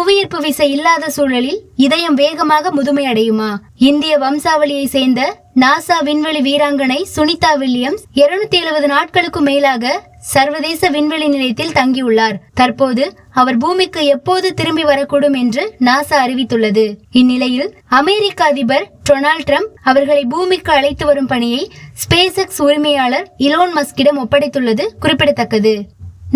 புவியீர்ப்பு விசை இல்லாத சூழலில் இதயம் வேகமாக முதுமை அடையுமா? இந்திய வம்சாவளியை சேர்ந்த நாசா விண்வெளி வீராங்கனை சுனிதா வில்லியம்ஸ் 270 எழுபது நாட்களுக்கும் மேலாக சர்வதேச விண்வெளி நிலையத்தில் தங்கியுள்ளார். தற்போது அவர் பூமிக்கு எப்போது திரும்பி வரக்கூடும் என்று நாசா அறிவித்துள்ளது. இந்நிலையில் அமெரிக்க அதிபர் டொனால்ட் ட்ரம்ப் அவர்களை பூமிக்கு அழைத்து வரும் பணியை ஸ்பேஸ் எக்ஸ் உரிமையாளர் இலோன் மஸ்கிடம் ஒப்படைத்துள்ளது குறிப்பிடத்தக்கது.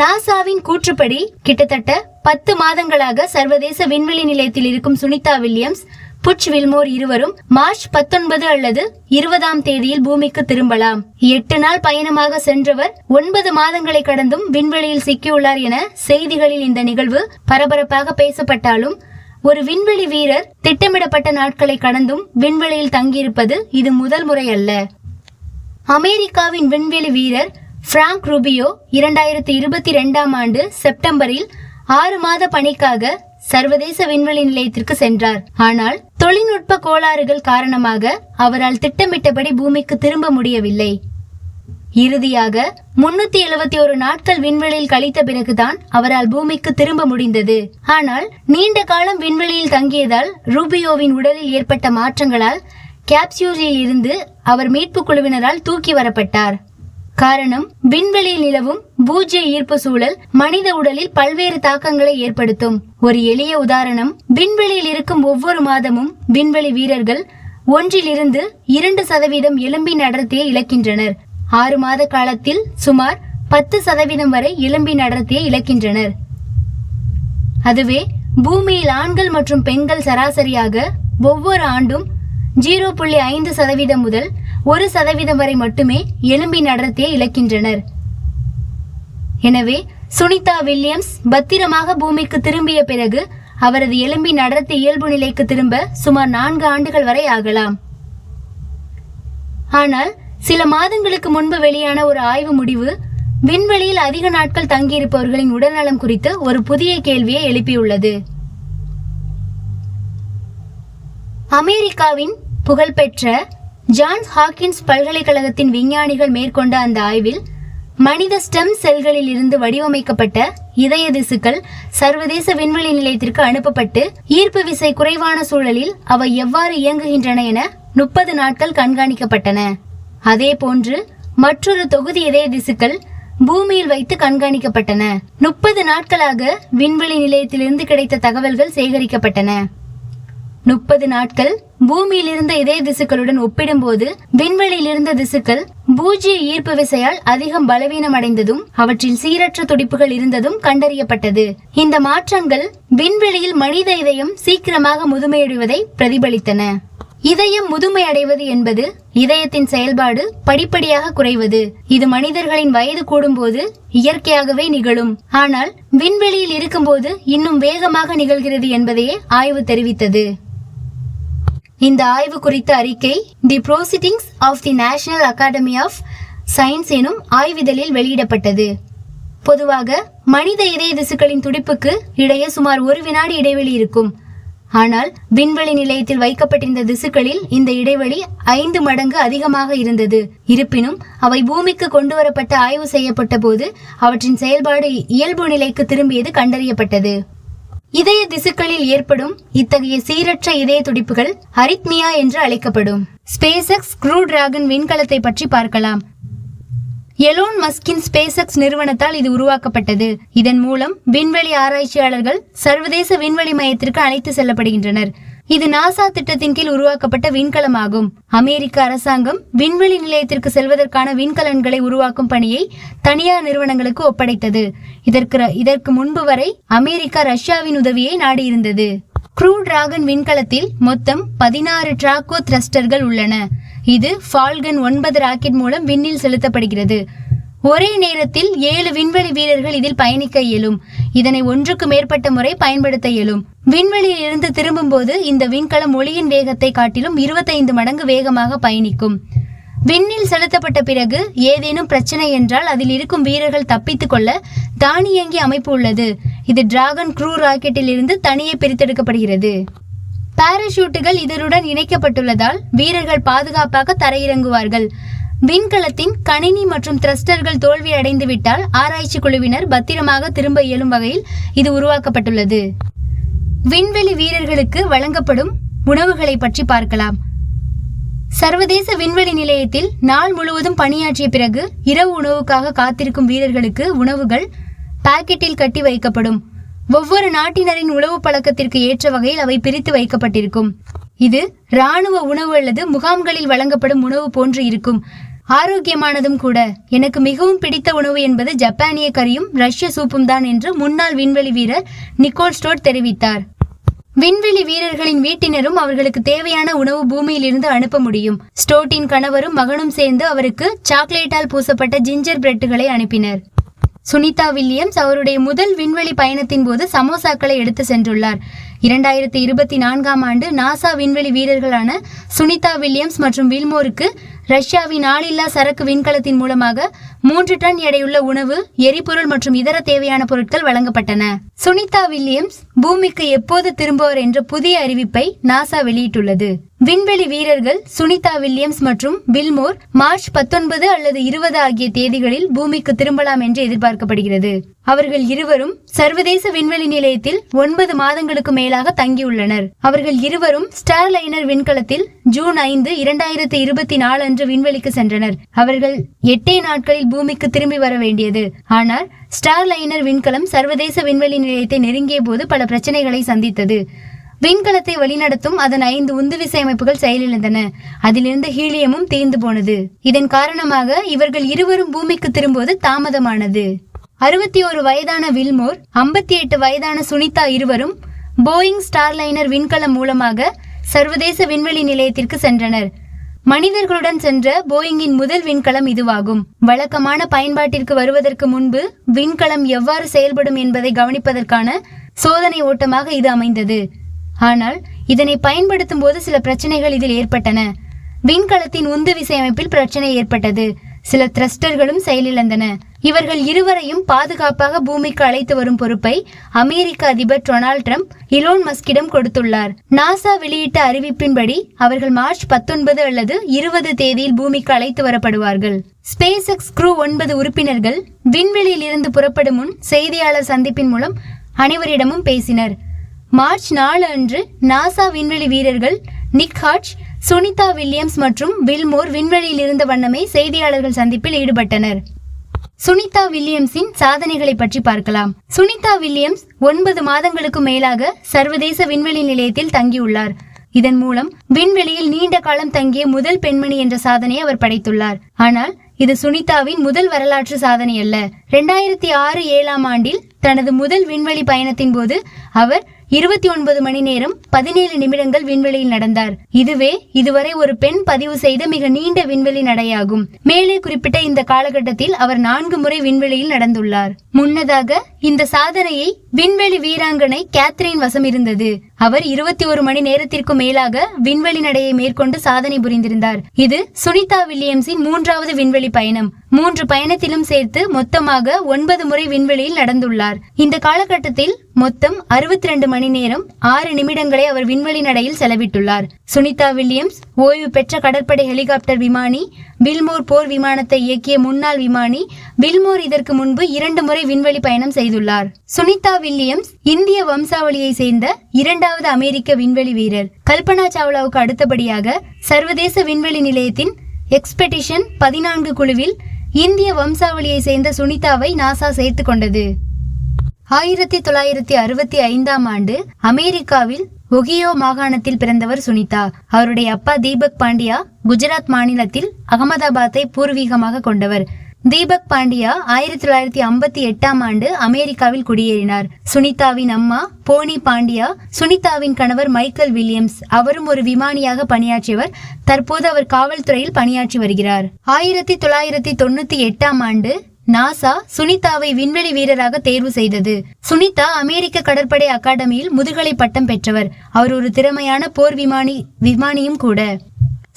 நாசாவின் கூற்றுப்படி கிட்டத்தட்ட பத்து மாதங்களாக சர்வதேச விண்வெளி நிலையத்தில் இருக்கும் சுனிதா வில்லியம்ஸ் புட்ச் வில்மோர் இருவரும் மார்ச் பத்தொன்பது அல்லது இருபதாம் தேதியில் பூமிக்கு திரும்பலாம். எட்டு நாள் பயணமாக சென்றவர் ஒன்பது மாதங்களை கடந்தும் விண்வெளியில் சிக்கியுள்ளார் என செய்திகளில் இந்த நிகழ்வு பரபரப்பாக பேசப்பட்டாலும் ஒரு விண்வெளி வீரர் திட்டமிடப்பட்ட நாட்களை கடந்தும் விண்வெளியில் தங்கியிருப்பது இது முதல் முறை அல்ல. அமெரிக்காவின் விண்வெளி வீரர் பிராங்க் ரூபியோ இரண்டாயிரத்தி இருபத்தி ரெண்டாம் ஆண்டு செப்டம்பரில் ஆறு மாத பணிக்காக சர்வதேச விண்வெளி நிலையத்திற்கு சென்றார். ஆனால் தொழில்நுட்ப கோளாறுகள் காரணமாக அவரால் திட்டமிட்டபடி பூமிக்கு திரும்ப முடியவில்லை. இறுதியாக முன்னூத்தி எழுபத்தி ஒரு நாட்கள் விண்வெளியில் கழித்த பிறகுதான் அவரால் பூமிக்கு திரும்ப முடிந்தது. ஆனால் நீண்ட காலம் விண்வெளியில் தங்கியதால் ரூபியோவின் உடலில் ஏற்பட்ட மாற்றங்களால் கேப்சியூலில் இருந்து அவர் மீட்பு குழுவினரால் தூக்கி வரப்பட்டார். காரணம் விண்வெளியில் நிலவும் பூஜ்ய ஈர்ப்பு சூழல் மனித உடலில் பல்வேறு தாக்கங்களை ஏற்படுத்தும். ஒரு எளிய உதாரணம் விண்வெளியில் இருக்கும் ஒவ்வொரு மாதமும் விண்வெளி வீரர்கள் ஒன்றிலிருந்து இரண்டு சதவீதம் எலும்பின் அடர்த்தியை இழக்கின்றனர். ஆறு மாத காலத்தில் சுமார் பத்து சதவீதம் வரை எலும்பின் அடர்த்தியை இழக்கின்றனர். அதுவே பூமியில் ஆண்கள் மற்றும் பெண்கள் சராசரியாக ஒவ்வொரு ஆண்டும் ஜீரோ புள்ளி ஐந்து சதவீதம் முதல் ஒரு சதவீதம் வரை மட்டுமே எலும்பி அடர்த்தியை இழக்கின்றனர். எனவே சுனிதா வில்லியம்ஸ் பத்திரமாக பூமிக்கு திரும்பிய பிறகு அவரது எலும்பி நடரத்தை இயல்பு நிலைக்கு திரும்ப சுமார் நான்கு ஆண்டுகள் வரை ஆகலாம். ஆனால் சில மாதங்களுக்கு முன்பு வெளியான ஒரு ஆய்வு முடிவு விண்வெளியில் அதிக நாட்கள் தங்கியிருப்பவர்களின் உடல்நலம் குறித்து ஒரு புதிய கேள்வியை எழுப்பியுள்ளது. அமெரிக்காவின் புகழ்பெற்ற ஜான்ஸ் ஹாக்கின்ஸ் பல்கலைக்கழகத்தின் விஞ்ஞானிகள் மேற்கொண்ட அந்த ஆய்வில் மனித ஸ்டெம் செல்களில் இருந்து வடிவமைக்கப்பட்ட இதய திசுக்கள் சர்வதேச விண்வெளி நிலையத்திற்கு அனுப்பப்பட்டு ஈர்ப்பு விசை குறைவான சூழலில் அவை எவ்வாறு இயங்குகின்றன என முப்பது நாட்கள் கண்காணிக்கப்பட்டன. அதே போன்று மற்றொரு தொகுதி இதய திசுக்கள் பூமியில் வைத்து கண்காணிக்கப்பட்டன. முப்பது நாட்களாக விண்வெளி நிலையத்திலிருந்து கிடைத்த தகவல்கள் சேகரிக்கப்பட்டன. முப்பது நாட்கள் பூமியில் இருந்த இதய திசுக்களுடன் ஒப்பிடும்போது விண்வெளியில் இருந்த திசுக்கள் பூஜ்ய ஈர்ப்பு விசையால் அதிகம் பலவீனம் அடைந்ததும் அவற்றில் சீரற்ற துடிப்புகள் இருந்ததும் கண்டறியப்பட்டது. இந்த மாற்றங்கள் விண்வெளியில் மனித இதயம் சீக்கிரமாக முதுமையடைவதை பிரதிபலித்தன. இதயம் முதுமையடைவது என்பது இதயத்தின் செயல்பாடு படிப்படியாக குறைவது. இது மனிதர்களின் வயது கூடும்போது இயற்கையாகவே நிகழும். ஆனால் விண்வெளியில் இருக்கும்போது இன்னும் வேகமாக நிகழ்கிறது என்பதையே ஆய்வு தெரிவித்தது. இந்த ஆய்வு குறித்த அறிக்கை the proceedings of the national academy of science எனும் ஆய்விதழில் வெளியிடப்பட்டது. பொதுவாக மனித இதய திசுக்களின் துடிப்புக்கு இடையே சுமார் ஒரு வினாடி இடைவெளி இருக்கும். ஆனால் விண்வெளி நிலையத்தில் வைக்கப்பட்டிருந்த திசுக்களில் இந்த இடைவெளி ஐந்து மடங்கு அதிகமாக இருந்தது. இருப்பினும் அவை பூமிக்கு கொண்டு வரப்பட்டு ஆய்வு செய்யப்பட்ட போது அவற்றின் செயல்பாடு இயல்பு நிலைக்கு திரும்பியது கண்டறியப்பட்டது. இதய திசுக்களில் ஏற்படும் இத்தகைய சீரற்ற இதய துடிப்புகள் ஹரித்மியா என்று அழைக்கப்படும். ஸ்பேசக்ஸ் க்ரூ டிராகன் விண்கலத்தை பற்றி பார்க்கலாம். எலோன் மஸ்கின் ஸ்பேசக்ஸ் நிறுவனத்தால் இது உருவாக்கப்பட்டது. இதன் மூலம் விண்வெளி ஆராய்ச்சியாளர்கள் சர்வதேச விண்வெளி மையத்திற்கு அழைத்து செல்லப்படுகின்றனர். இது நாசா திட்டத்தின் கீழ் உருவாக்கப்பட்ட விண்கலமாகும். அமெரிக்க அரசாங்கம் விண்வெளி நிலையத்திற்கு செல்வதற்கான விண்கலன்களை உருவாக்கும் பணியை தனியார் நிறுவனங்களுக்கு ஒப்படைத்தது. இதற்கு இதற்கு முன்பு வரை அமெரிக்கா ரஷ்யாவின் உதவியை நாடியிருந்தது. க்ரூ டிராகன் விண்கலத்தில் மொத்தம் பதினாறு டிராகோ த்ரஸ்டர்கள் உள்ளன. இது ஃபால்கன் ஒன்பது ராக்கெட் மூலம் விண்ணில் செலுத்தப்படுகிறது. ஒரே நேரத்தில் ஏழு விண்வெளி வீரர்கள் இதில் பயணிக்க இயலும். இதனை ஒன்றுக்கு மேற்பட்ட முறை பயன்படுத்த இயலும். விண்வெளியில் இருந்து திரும்பும்போது இந்த விண்கலம் ஒளியின் வேகத்தை காட்டிலும் இருபத்தைந்து மடங்கு வேகமாக பயணிக்கும். விண்ணில் செலுத்தப்பட்ட பிறகு ஏதேனும் பிரச்சனை என்றால் அதில் இருக்கும் வீரர்கள் தப்பித்துக் கொள்ள தானியங்கி அமைப்பு உள்ளது. இது டிராகன் க்ரூ ராக்கெட்டில் இருந்து தனியே பிரித்தெடுக்கப்படுகிறது. பாராசூட்டுகள் இதனுடன் இணைக்கப்பட்டுள்ளதால் வீரர்கள் பாதுகாப்பாக தரையிறங்குவார்கள். விண்கலத்தின் கணினி மற்றும் த்ரஸ்டர்கள் தோல்வி அடைந்துவிட்டால் ஆராய்ச்சி குழுவினர் பத்திரமாக திரும்ப இயலும் வகையில் இது உருவாக்கப்பட்டுள்ளது. விண்வெளி வீரர்களுக்கு வழங்கப்படும் உணவுகளை பற்றி பார்க்கலாம். சர்வதேச விண்வெளி நிலையத்தில் நாள் முழுவதும் பணியாற்றிய பிறகு இரவு உணவுக்காக காத்திருக்கும் வீரர்களுக்கு உணவுகள் பாக்கெட்டில் கட்டி வைக்கப்படும். ஒவ்வொரு நாட்டினரின் உணவு பழக்கத்திற்கு ஏற்ற வகையில் அவை பிரித்து வைக்கப்பட்டிருக்கும். இது ராணுவ உணவு அல்லது முகாம்களில் வழங்கப்படும் உணவு போன்று இருக்கும். ஆரோக்கியமானதும் கூட. எனக்கு மிகவும் பிடித்த உணவு என்பது ஜப்பானிய கறியும் ரஷ்ய சூப்பும் தான் என்று முன்னாள் விண்வெளி வீரர் நிக்கோல் ஸ்டோட் தெரிவித்தார். விண்வெளி வீரர்களின் வீட்டினரும் அவர்களுக்கு தேவையான உணவு பூமியிலிருந்து அனுப்ப முடியும். ஸ்டோட்டின் கணவரும் மகனும் சேர்ந்து அவருக்கு சாக்லேட்டால் பூசப்பட்ட ஜிஞ்சர் பிரெட்டுகளை அனுப்பினர். சுனிதா வில்லியம்ஸ் அவருடைய முதல் விண்வெளி பயணத்தின் போது சமோசாக்களை எடுத்து சென்றுள்ளார். இரண்டாயிரத்தி இருபத்தி நான்காம் ஆண்டு நாசா விண்வெளி வீரர்களான சுனிதா வில்லியம்ஸ் மற்றும் வில்மோருக்கு ரஷ்யாவின் ஆளில்லா சரக்கு விண்கலத்தின் மூலமாக மூன்று டன் எடையுள்ள உணவு எரிபொருள் மற்றும் இதர தேவையான பொருட்கள் வழங்கப்பட்டன. சுனிதா வில்லியம்ஸ் பூமிக்கு எப்போது திரும்புவர் என்ற புதிய அறிவிப்பை நாசா வெளியிட்டுள்ளது. விண்வெளி வீரர்கள் சுனிதா வில்லியம்ஸ் மற்றும் வில்மோர் மார்ச் பத்தொன்பது அல்லது இருபது ஆகிய தேதிகளில் பூமிக்கு திரும்பலாம் என்று எதிர்பார்க்கப்படுகிறது. அவர்கள் இருவரும் சர்வதேச விண்வெளி நிலையத்தில் ஒன்பது மாதங்களுக்கு மேலாக தங்கியுள்ளனர். அவர்கள் இருவரும் ஸ்டார்லைனர் விண்கலத்தில் ஜூன் ஐந்து இரண்டாயிரத்தி இருபத்தி நாலு அன்று விண்வெளிக்கு சென்றனர். அவர்கள் எட்டே நாட்களில் பூமிக்கு திரும்பி வர வேண்டியது. ஆனால் ஸ்டார்லைனர் விண்கலம் சர்வதேச விண்வெளி நிலையத்தை நெருங்கிய போது பல பிரச்சனைகளை சந்தித்தது. விண்கலத்தை வழிநடத்தும் அதன் ஐந்து உந்துவிசை அமைப்புகள் செயலிழந்தன. அதிலிருந்த ஹீலியமும் தீர்ந்து போனது. இதன் காரணமாக இவர்கள் இருவரும் பூமிக்கு திரும்புவது தாமதமானது. அறுபத்தி ஒரு வயதான வில்மோர் ஐம்பத்தி எட்டு வயதான சுனிதா இருவரும் போயிங் ஸ்டார்லைனர் விண்கலம் மூலமாக சர்வதேச விண்வெளி நிலையத்திற்கு சென்றனர். மனிதர்களுடன் சென்ற போயிங்கின் முதல் விண்கலம் இதுவாகும். வழக்கமான பயன்பாட்டிற்கு வருவதற்கு முன்பு விண்கலம் எவ்வாறு செயல்படும் என்பதை கவனிப்பதற்கான சோதனை ஓட்டமாக இது அமைந்தது. ஆனால் இதனை பயன்படுத்தும் போது சில பிரச்சனைகள் இதில் ஏற்பட்டன. விண்கலத்தின் உந்து விசை அமைப்பில் பிரச்சனை ஏற்பட்டது. சில த்ரஸ்டர்களும் செயலிழந்தன. இவர்கள் இருவரையும் பாதுகாப்பாக பூமிக்கு அழைத்து வரும் பொறுப்பை அமெரிக்க அதிபர் டொனால்ட் ட்ரம்ப் இலோன் மஸ்கிடம் கொடுத்துள்ளார். நாசா வெளியிட்ட அறிவிப்பின்படி அவர்கள் மார்ச் பத்தொன்பது அல்லது இருபது தேதியில் பூமிக்கு அழைத்து வரப்படுவார்கள். ஸ்பேஸ் எக்ஸ் க்ரூ ஒன்பது உறுப்பினர்கள் விண்வெளியில் இருந்து புறப்படும் முன் செய்தியாளர் சந்திப்பின் மூலம் அனைவரிடமும் பேசினர். மார்ச் நாலு அன்று நாசா விண்வெளி வீரர்கள் நிக் ஹாட்ச் சுனிதா வில்லியம்ஸ் மற்றும் வில்மோர் விண்வெளியில் இருந்த வண்ணமே செய்தியாளர்கள் சந்திப்பில் ஈடுபட்டனர். சுனிதா வில்லியம்ஸின் சாதனைகளை பற்றி பார்க்கலாம். சுனிதா வில்லியம்ஸ் ஒன்பது மாதங்களுக்கு மேலாக சர்வதேச விண்வெளி நிலையத்தில் தங்கியுள்ளார். இதன் மூலம் விண்வெளியில் நீண்ட காலம் தங்கிய முதல் பெண்மணி என்ற சாதனையை அவர் படைத்துள்ளார். ஆனால் இது சுனிதாவின் முதல் வரலாற்று சாதனை அல்ல இரண்டாயிரத்தி ஆறு ஏழாம் ஆண்டில் தனது முதல் விண்வெளி பயணத்தின் போது அவர் இருபத்தி ஒன்பது மணி நேரம் பதினேழு நிமிடங்கள் விண்வெளியில் நடந்தார். இதுவே இதுவரை ஒரு பெண் பதிவு செய்த மிக நீண்ட விண்வெளி நடையாகும். மேலே குறிப்பிட்ட இந்த காலகட்டத்தில் அவர் நான்கு முறை விண்வெளியில் நடந்துள்ளார். முன்னதாக இந்த சாதனையை விண்வெளி வீராங்கனை கேத்ரின் வசம் இருந்தது. அவர் இருபத்தி ஒரு மணி நேரத்திற்கு மேலாக விண்வெளி நடையை மேற்கொண்டு சாதனை புரிந்திருந்தார். இது சுனிதா வில்லியம்ஸின் மூன்றாவது விண்வெளி பயணம். மூன்று பயணத்திலும் சேர்த்து மொத்தமாக ஒன்பது முறை விண்வெளியில் நடந்துள்ளார். இந்த காலகட்டத்தில் மொத்தம் அறுபத்தி ரெண்டு மணி நேரம் ஆறு நிமிடங்களை அவர் விண்வெளி நடையில் செலவிட்டுள்ளார். சுனிதா வில்லியம்ஸ் ஓய்வு பெற்ற கடற்படை ஹெலிகாப்டர் விமானி வில்மோர் போர் விமானத்தை இயக்கிய முன்னாள் விமானி வில்மோர் இதற்கு முன்பு இரண்டு முறை விண்வெளி பயணம் செய்துள்ளார். சுனிதா வில்லியம்ஸ் இந்திய வம்சாவளியை சேர்ந்த இரண்டாவது அமெரிக்க விண்வெளி வீரர். கல்பனா சாவ்லாவுக்கு அடுத்தபடியாக சர்வதேச விண்வெளி நிலையத்தின் எக்ஸ்பெடிஷன் பதினான்கு குழுவில் இந்திய வம்சாவளியை சேர்ந்த சுனிதாவை நாசா சேர்த்து கொண்டது. ஆயிரத்தி தொள்ளாயிரத்தி அறுபத்தி ஐந்தாம் ஆண்டு அமெரிக்காவில் ஒகியோ மாகாணத்தில் பிறந்தவர் சுனிதா. அவருடைய அப்பா தீபக் பாண்டியா குஜராத் மாநிலத்தில் அகமதாபாத்தை பூர்வீகமாக கொண்டவர். தீபக் பாண்டியா ஆயிரத்தி தொள்ளாயிரத்தி ஐம்பத்தி எட்டாம் ஆண்டு அமெரிக்காவில் குடியேறினார். சுனிதாவின் அம்மா போனி பாண்டியா சுனிதாவின் கணவர் மைக்கேல் வில்லியம்ஸ் அவரும் ஒரு விமானியாக பணியாற்றியவர். தற்போது அவர் காவல்துறையில் பணியாற்றி வருகிறார். ஆயிரத்தி தொள்ளாயிரத்தி தொண்ணூத்தி எட்டாம் ஆண்டு நாசா சுனிதாவை விண்வெளி வீரராக தேர்வு செய்தது. சுனிதா அமெரிக்க கடற்படை அகாடமியில் முதுகலை பட்டம் பெற்றவர். அவர் ஒரு திறமையான போர் விமானி விமானியும் கூட.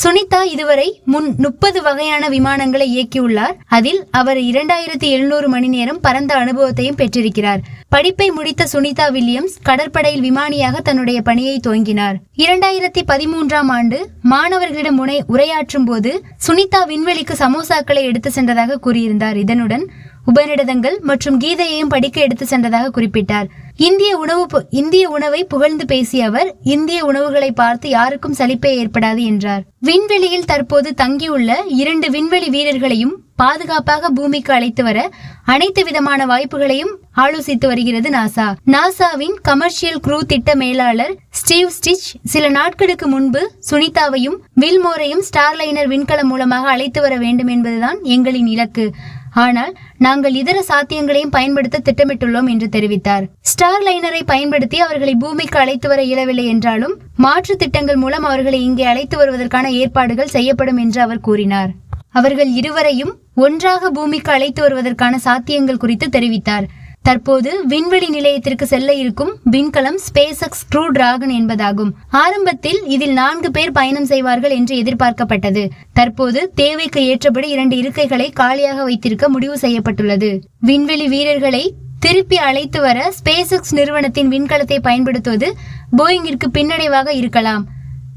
சுனிதா இதுவரை முன் முப்பது வகையான விமானங்களை இயக்கியுள்ளார். அதில் அவர் இரண்டாயிரத்தி எழுநூறு மணி நேரம் பரந்த அனுபவத்தையும் பெற்றிருக்கிறார். படிப்பை முடித்த சுனிதா வில்லியம்ஸ் கடற்படையில் விமானியாக தன்னுடைய பணியை துவங்கினார். இரண்டாயிரத்தி பதிமூன்றாம் ஆண்டு மாணவர்களிடம் முனை உரையாற்றும் போது சுனிதா விண்வெளிக்கு சமோசாக்களை எடுத்து சென்றதாக கூறியிருந்தார். இதனுடன் உபநிடதங்கள் மற்றும் கீதையையும் படிக்க எடுத்து சென்றதாக குறிப்பிட்டார். இந்திய உணவு பு- இந்திய உணவை புகழ்ந்து பேசிய அவர் இந்திய உணவுகளை பார்த்து யாருக்கும் சலிப்பே ஏற்படாது என்றார். விண்வெளியில் தற்போது தங்கியுள்ள இரண்டு விண்வெளி வீரர்களையும் பாதுகாப்பாக பூமிக்கு அழைத்து வர அனைத்து விதமான வாய்ப்புகளையும் ஆலோசித்து வருகிறது நாசா. நாசாவின் கமர்ஷியல் குரூ திட்ட மேலாளர் ஸ்டீவ் ஸ்டிச் சில நாட்களுக்கு முன்பு சுனிதாவையும் வில்மோரையும் ஸ்டார்லைனர் விண்கலம் மூலமாக அழைத்து வர வேண்டும் என்பதுதான் எங்களின் இலக்கு. ஆனால் நாங்கள் இதர சாத்தியங்களையும் பயன்படுத்த திட்டமிட்டுள்ளோம் என்று தெரிவித்தார். ஸ்டார் லைனரை பயன்படுத்தி அவர்களை பூமிக்கு அழைத்து வர இயலவில்லை என்றாலும் மாற்று திட்டங்கள் மூலம் அவர்களை இங்கே அழைத்து வருவதற்கான ஏற்பாடுகள் செய்யப்படும் என்று அவர் கூறினார். அவர்கள் இருவரையும் ஒன்றாக பூமிக்கு அழைத்து வருவதற்கான சாத்தியங்கள் குறித்து தெரிவித்தார். தற்போது விண்வெளி நிலையத்திற்கு செல்ல இருக்கும் விண்கலம் ஸ்பேஸ் எக்ஸ் ட்ரூ டிராகன் என்பதாகும். ஆரம்பத்தில் இதில் நான்கு பேர் பயணம் செய்வார்கள் என்று எதிர்பார்க்கப்பட்டது. தற்போது தேவைக்கு ஏற்றபடி இரண்டு இருக்கைகளை காலியாக வைத்திருக்க முடிவு செய்யப்பட்டுள்ளது. விண்வெளி வீரர்களை திருப்பி அழைத்து வர ஸ்பேஸ் எக்ஸ் நிறுவனத்தின் விண்கலத்தை பயன்படுத்துவது போயிங்கிற்கு பின்னடைவாக இருக்கலாம்.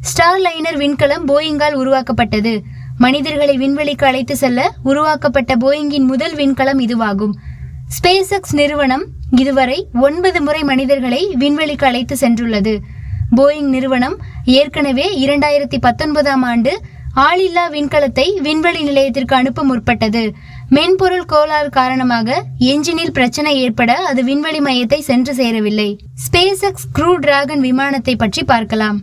ஸ்டார் லைனர் விண்கலம் போயிங்கால் உருவாக்கப்பட்டது. மனிதர்களை விண்வெளிக்கு அழைத்து செல்ல உருவாக்கப்பட்ட போயிங்கின் முதல் விண்கலம் இதுவாகும். ஸ்பேஸ் எக்ஸ் நிறுவனம் இதுவரை ஒன்பது முறை மனிதர்களை விண்வெளிக்கு அழைத்து சென்றுள்ளது. போயிங் நிறுவனம் ஏற்கனவே இரண்டாயிரத்தி பத்தொன்பதாம் ஆண்டு ஆளில்லா விண்கலத்தை விண்வெளி நிலையத்திற்கு அனுப்ப முற்பட்டது. மென்பொருள் கோளாறு காரணமாக என்ஜினில் பிரச்சனை ஏற்பட அது விண்வெளி மையத்தை சென்று சேரவில்லை. ஸ்பேஸ் எக்ஸ் க்ரூ டிராகன் விமானத்தை பற்றி பார்க்கலாம்.